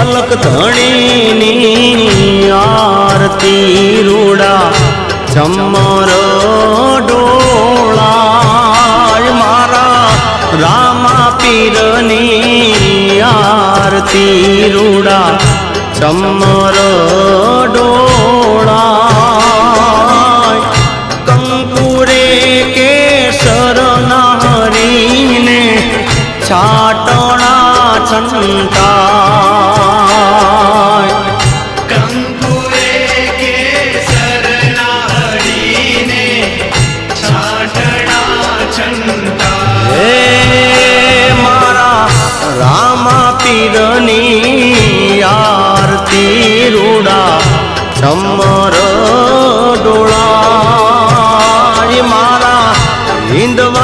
અલક ધણીની આરતી રૂડા ચમર ડોળાય મારા રામા પીરની આરતી રૂડા ચમર ડોળાય કંકુરે કેસર નારીને છાટણા છંટાય ની આરતી રૂડા ચમર ડોળા મારા હિંદવા